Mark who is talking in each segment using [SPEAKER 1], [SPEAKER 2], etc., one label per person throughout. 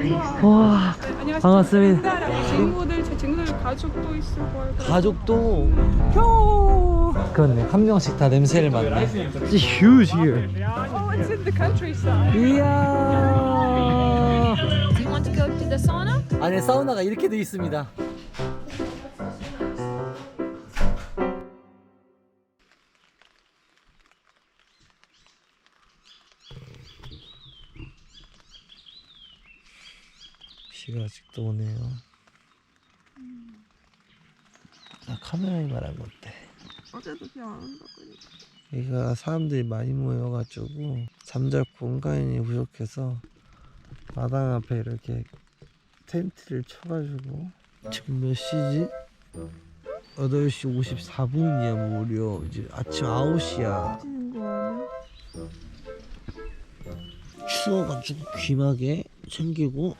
[SPEAKER 1] 와
[SPEAKER 2] 안녕하세요.
[SPEAKER 1] 반갑습니다.
[SPEAKER 2] 네, 친구들 제 친구들 가족도 있을 거예요.
[SPEAKER 1] 가족도 형 그렇네 한 명씩 다 냄새를 맡네 It's huge here
[SPEAKER 2] Oh, it's in the countryside.
[SPEAKER 1] 이야
[SPEAKER 3] Do you want to go to the sauna?
[SPEAKER 1] 안에 사우나가 이렇게 돼 있습니다 비가 아직도 오네요 아 카메라에 말한 건데
[SPEAKER 2] 어제도 비 안 온다고.
[SPEAKER 1] 여기가 사람들이 많이 모여가지고 잠잘 공간이 부족해서 마당 앞에 이렇게 텐트를 쳐가지고 지금 몇 시지? 8시 54분이야 무려 이제 아침 9시야
[SPEAKER 2] 뛰는 거 아니야?
[SPEAKER 1] 추워가지고 귀마개 챙기고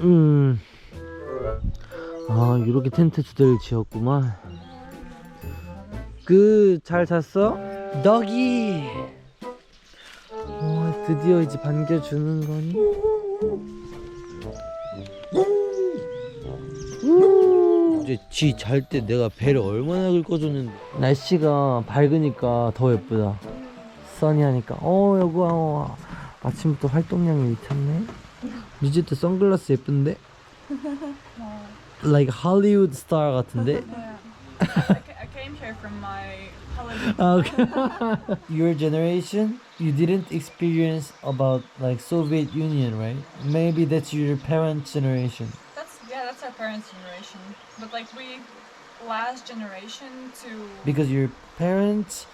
[SPEAKER 1] 음. 아 이렇게 텐트 두 대를 지었구만. 그 잘 잤어? 덕이. 어, 드디어 이제 반겨주는 거니? 이제 지 잘 때 내가 배를 얼마나 긁어줬는데. 날씨가 밝으니까 더 예쁘다. 써니하니까. 어 여보 어, 아침부터 활동량이 미쳤네 리제트 선글라스 예쁜데? like Hollywood star 같은데?
[SPEAKER 2] I came here from my holiday.
[SPEAKER 1] 아, okay. Your generation, you didn't experience about like Soviet Union, right? Maybe that's your parents' generation.
[SPEAKER 4] That's yeah, that's our parents' generation. But like we last generation to
[SPEAKER 1] Because your parents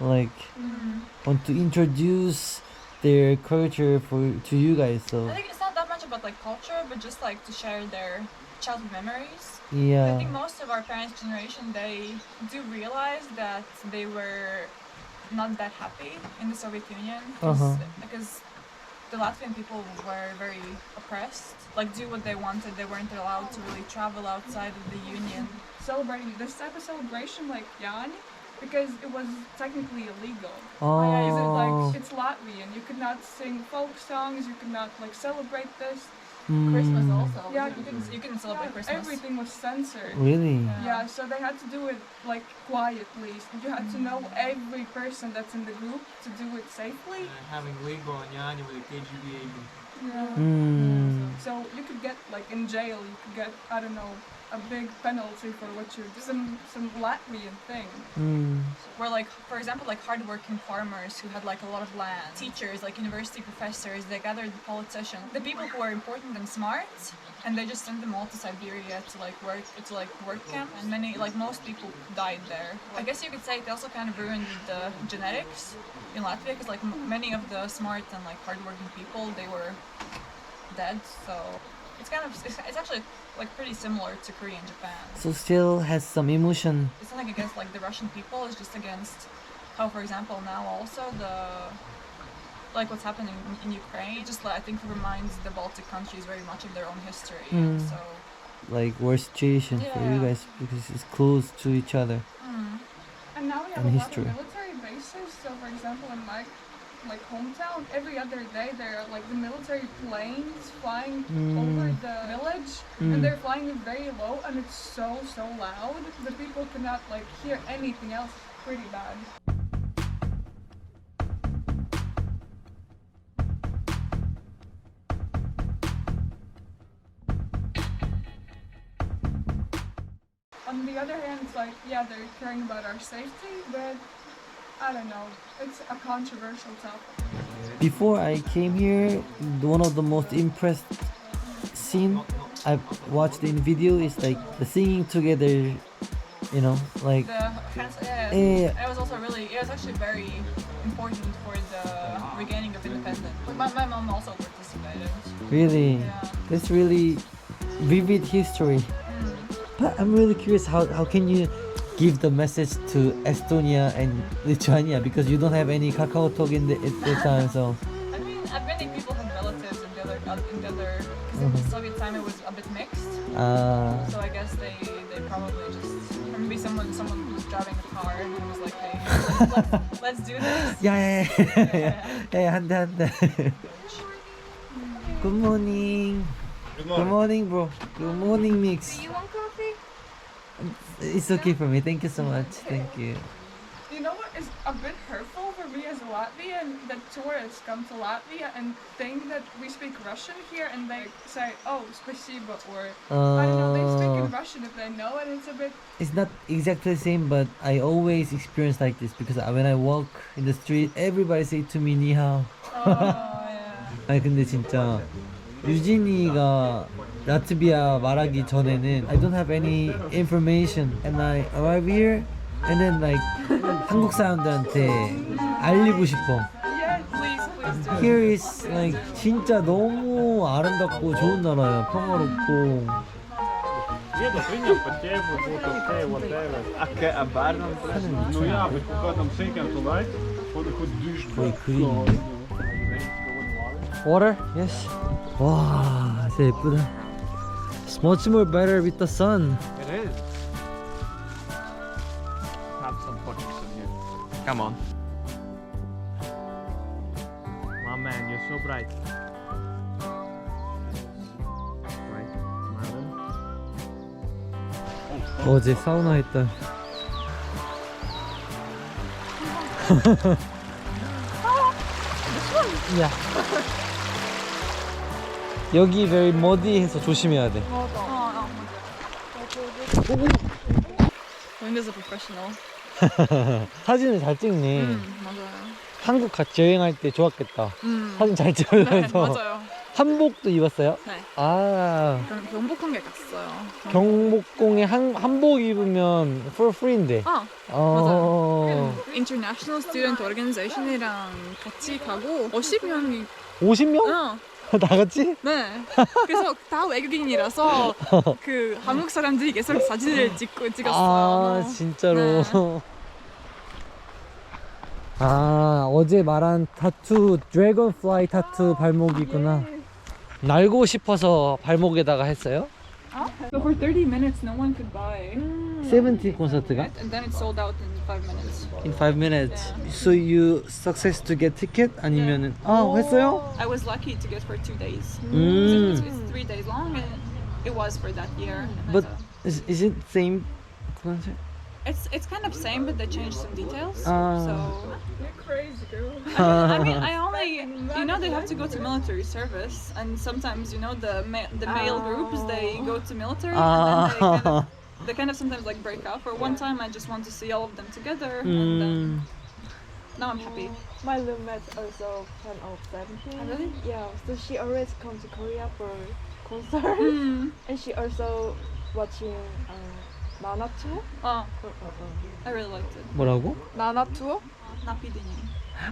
[SPEAKER 1] like
[SPEAKER 4] Mm.
[SPEAKER 1] want to introduce their culture for to you guys, so
[SPEAKER 4] I think it's not that much about like culture, but just like to share their childhood memories.
[SPEAKER 1] Yeah.
[SPEAKER 4] I think most of our parents' generation they do realize that they were not that happy in the Soviet Union 'cause-
[SPEAKER 1] Uh-huh.
[SPEAKER 4] because the Latvian people were very oppressed. Like do what they wanted. They weren't allowed to really travel outside of the union.
[SPEAKER 2] Celebrating this type of celebration, like Yan, because it was technically illegal.
[SPEAKER 1] Oh,
[SPEAKER 2] Is it like it's Latvian? You could not sing folk songs. You could not like celebrate this.
[SPEAKER 4] Christmas
[SPEAKER 1] mm,
[SPEAKER 4] also.
[SPEAKER 2] Yeah,
[SPEAKER 4] you can you can celebrate
[SPEAKER 2] Yeah,
[SPEAKER 4] Christmas.
[SPEAKER 2] Everything was censored.
[SPEAKER 1] Really?
[SPEAKER 2] Yeah, so they had to do it like quietly. You had to know every person that's in the group to do it safely.
[SPEAKER 5] having legal and yani with a KGB agent.
[SPEAKER 2] Yeah.
[SPEAKER 1] Mm.
[SPEAKER 2] So you could get like in jail. You could get I don't know a big penalty for what you do. Some some Latvian thing.
[SPEAKER 1] Mm.
[SPEAKER 4] were like for example like hardworking farmers who had like a lot of land teachers like university professors they gathered the politicians the people who are important and smart and they just sent them all to siberia to like work to like work camp and many like most people died there i guess you could say it also kind of ruined the genetics in latvia because like m- many of the smart and like hardworking people they were dead so it's kind of it's, it's actually like pretty similar to korea and japan
[SPEAKER 1] So still has some emotion.
[SPEAKER 4] it's nothing against like the Russian people. It's just against how, for example, now also the like what's happening in, in Ukraine. It just like, I think reminds the Baltic countries very much of their own history.
[SPEAKER 1] Mm.
[SPEAKER 4] So
[SPEAKER 1] like worse situation for you guys because it's close to each other.
[SPEAKER 4] mm,
[SPEAKER 2] And now we have
[SPEAKER 1] And
[SPEAKER 2] a
[SPEAKER 1] history.
[SPEAKER 2] lot of military bases. So for example, in my like hometown, every other day there are like the military planes flying over
[SPEAKER 1] Mm.
[SPEAKER 2] the village,
[SPEAKER 1] Mm.
[SPEAKER 2] and they're flying very low, and it's so so loud the people cannot like hear anything else. It's pretty bad. On the other hand, it's like, yeah, they're caring about our safety, but I don't know. It's a controversial topic.
[SPEAKER 1] Before I came here, one of the most impressed scene I've watched in video is like the singing together. You know, like
[SPEAKER 4] the yeah,
[SPEAKER 1] Yeah.
[SPEAKER 4] it was also really it was actually very important for the regaining of independence. My, my mom also participated.
[SPEAKER 1] really,
[SPEAKER 4] Yeah.
[SPEAKER 1] that's really vivid history.
[SPEAKER 4] Mm.
[SPEAKER 1] But I'm really curious how how can you give the message to Estonia and Lithuania because you don't have any Kakao talk in the at the time. So
[SPEAKER 4] I mean, uh, many people had relatives in the other, uh, in the other, because in
[SPEAKER 1] Mhm.
[SPEAKER 4] the Soviet time it was a bit mixed.
[SPEAKER 1] uh,
[SPEAKER 4] So I guess they, they probably just, or maybe someone, someone who's driving a car and he was like, hey, let's, let's do this.
[SPEAKER 1] 야야야야야 한대 한대 Good morning Good morning bro Good morning mix
[SPEAKER 3] You want coffee?
[SPEAKER 1] It's okay for me thank you so much thank you
[SPEAKER 2] You know what is a bit hurtful for me as a Latvian? That tourists come to Latvia and think that we speak Russian here and they say, oh, spasibo, or I don't know, they speak
[SPEAKER 1] uh,
[SPEAKER 2] in Russian if they know it. It's a bit.
[SPEAKER 1] It's not exactly the same but I always experience like this because when I walk in the street everybody say to me 니하오
[SPEAKER 4] Oh, yeah.
[SPEAKER 1] 아니 근데 진짜 유진이가 라트비아 말하기 전에는 I don't have any information and I arrive here and then like 한국 사람들한테 알리고 싶어. Here is like 진짜 너무 아름답고 좋은 나라야 평화롭고
[SPEAKER 6] pa ķēbu, būtu ok, whatever.
[SPEAKER 7] Oké, en waar dan?
[SPEAKER 6] Nu ja, bet kaut kādam sīkam tu laik, kaut ko dušu.
[SPEAKER 1] 거의 그림인데 Water? Yes 와 진짜 예쁘다 It's much more better with the sun
[SPEAKER 7] It is. Have some pictures of you. Come on. My man, you're so bright. Right, madam.
[SPEAKER 1] 어제 사우나 했다. 야. 여기 very muddy해서 조심해야 돼.
[SPEAKER 4] Oh, Linda's a professional.
[SPEAKER 1] 사진을 잘 찍네.
[SPEAKER 4] 음, 맞아요.
[SPEAKER 1] 한국 같이 여행할 때 좋았겠다.
[SPEAKER 4] 음.
[SPEAKER 1] 사진 잘
[SPEAKER 4] 네,
[SPEAKER 1] 찍으면서.
[SPEAKER 4] 맞아요.
[SPEAKER 1] 한복도 입었어요?
[SPEAKER 4] 네.
[SPEAKER 1] 아,
[SPEAKER 4] 경복궁에 갔어요.
[SPEAKER 1] 경복궁에 한, 한복 입으면 for free인데.
[SPEAKER 4] 아,
[SPEAKER 1] 어,
[SPEAKER 4] International Student Organization이랑 같이 가고 50명이
[SPEAKER 1] 50명?
[SPEAKER 4] 어,
[SPEAKER 1] 나갔지?
[SPEAKER 4] 네. 그래서 다 외국인이라서 그 한국 사람들이 계속 사진을 찍고 찍었어요.
[SPEAKER 1] 아 진짜로 아 어제 말한 타투 드래곤플라이 타투 발목이구나 날고 싶어서 발목에다가 했어요?
[SPEAKER 4] So for 30 minutes, no one could buy.
[SPEAKER 1] 세븐틴 콘서트가?
[SPEAKER 4] And then it sold out in 5 minutes.
[SPEAKER 1] In 5 minutes So you success to get ticket? 아니면은 아 했어요?
[SPEAKER 4] I was lucky to get for two days.
[SPEAKER 1] 음
[SPEAKER 4] It's, it's three days long, and it was for that year.
[SPEAKER 1] But
[SPEAKER 4] So
[SPEAKER 1] is, is it same concert?
[SPEAKER 4] it's it's kind of same, but they changed some details.
[SPEAKER 1] Ah.
[SPEAKER 4] So
[SPEAKER 2] You're crazy, girl.
[SPEAKER 4] I mean, I only you know they have to go to military service, and sometimes you know the ma- the male groups they go to military, and then they kind of
[SPEAKER 1] 아
[SPEAKER 4] they kind of sometimes like break up. Or one time I just want to see all of them together, and then
[SPEAKER 1] 음,
[SPEAKER 4] now I'm happy.
[SPEAKER 8] My roommate also fan of Seventeen.
[SPEAKER 4] Oh, really?
[SPEAKER 8] Yeah, so she always come to Korea for concert,
[SPEAKER 4] Mm.
[SPEAKER 8] and she also watching um, Nana tour.
[SPEAKER 4] Oh, I really liked it.
[SPEAKER 1] 뭐라고?
[SPEAKER 8] Nana tour.
[SPEAKER 4] 나피디님.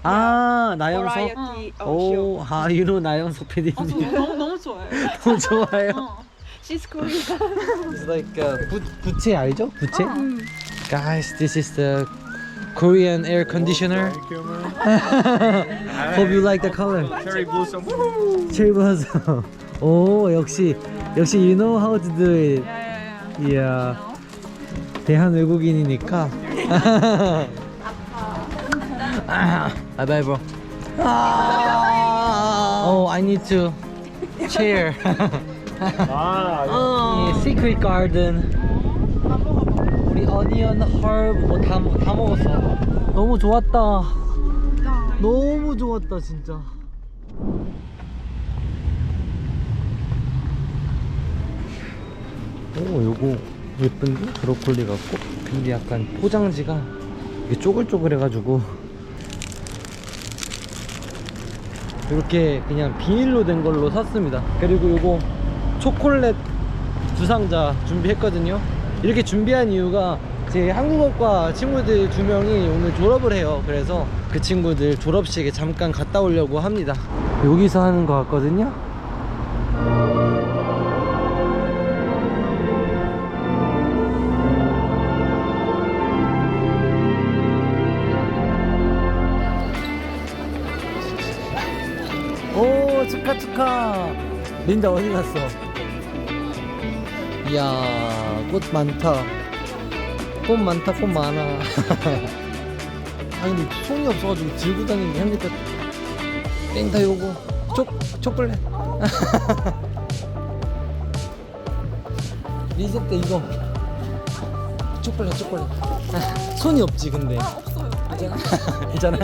[SPEAKER 1] 아 나영석?
[SPEAKER 8] Variety of show.
[SPEAKER 1] 오, 아 you know 나영석
[SPEAKER 4] 어,
[SPEAKER 1] PD님
[SPEAKER 4] 저 너무 너무 좋아해요.
[SPEAKER 1] 너무 좋아요
[SPEAKER 4] 어.
[SPEAKER 8] She's Korean.
[SPEAKER 1] It's like uh, 부, 부채 알죠? 부채?
[SPEAKER 4] 음.
[SPEAKER 1] Guys, this is the Korean air conditioner.
[SPEAKER 6] Thank you, man.
[SPEAKER 1] Hope you like the color.
[SPEAKER 7] Cherry blossom.
[SPEAKER 1] Cherry blossom. 오, 역시 역시 you know how to do it.
[SPEAKER 4] Yeah, yeah, yeah.
[SPEAKER 1] 이야? 대한 외국인이니까. 아, bye bye bro. Oh, I need to chair.
[SPEAKER 6] Ah,
[SPEAKER 1] 이 secret garden. 우리 어니언 헐브 뭐다 다 먹었어. 너무 좋았다. 너무 좋았다 진짜. 오 요거 예쁜데 브로콜리 같고 근데 약간 포장지가 이게 쪼글쪼글해가지고 이렇게 그냥 비닐로 된 걸로 샀습니다 그리고 요거 초콜릿 두 상자 준비했거든요. 이렇게 준비한 이유가 제 한국어과 친구들 두 명이 오늘 졸업을 해요. 그래서 그 친구들 졸업식에 잠깐 갔다 오려고 합니다. 여기서 하는 거 같거든요. 오 축하 축하 린다 어디 갔어? 이야 꽃 많다. 꽃 많다 꽃 많아. 아 근데 손이 없어가지고 들고 다니기 힘들겠다 땡타 요거. 초, 초콜릿 리셋 때 이거. 초콜릿 초콜릿 아, 손이 없지 근데.
[SPEAKER 4] 없어요.
[SPEAKER 1] 괜찮아? 괜찮아